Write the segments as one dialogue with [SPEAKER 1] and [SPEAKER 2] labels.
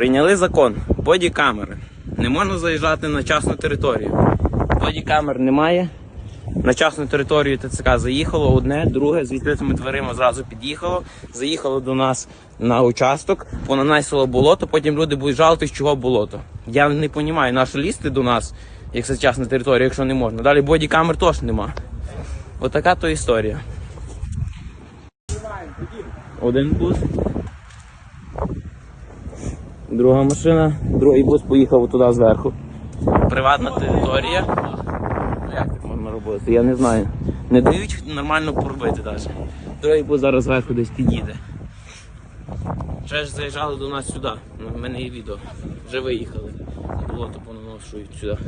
[SPEAKER 1] Прийняли закон, бодікамери. Не можна заїжджати на частну територію. Бодікамер немає. На частну територію ТЦК заїхало одне, друге, з відкритими дверима зразу під'їхало, заїхало до нас на участок, понанесло болото, потім люди будуть жалуватись, чого болото. Я не розумію, на що лізти до нас, як це частна територія, якщо не можна. Далі бодікамер теж нема. Отака то історія. Один бус. Друга машина, другий бус поїхав туди зверху. Приватна територія. Ну, Як так можна робити? Я не знаю. Не дають нормально поробити навіть. Другий бус зараз зверху десь під'їде. Ще ж заїжджали до нас сюди. В мене є відео. Вже виїхали. Було то понаношують сюди.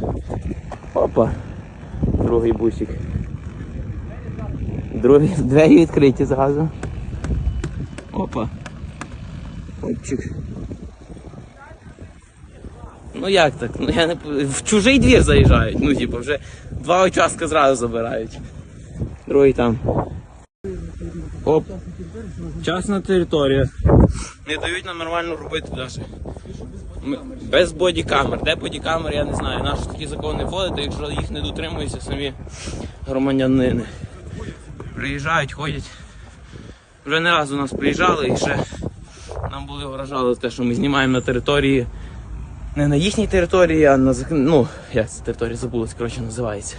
[SPEAKER 1] Опа. Другий бусик. Другий двері відкриті зразу. Опа. Опчик. Ну як так? Ну я не в чужий двір заїжджають. Ну, типу, вже два участка зразу забирають. Другий там. Оп. Частна територія. Не дають нам нормально робити навіть. Ми- Без бодікамер. Де бодікамер, я не знаю. Наші такі закони вводити, якщо їх не дотримуються самі громадянини. Приїжджають, ходять. Вже не раз до нас приїжджали і ще нам були вражали те, що ми знімаємо на території. Не на їхній території, а на ну, як це територія забулась, коротше, називається.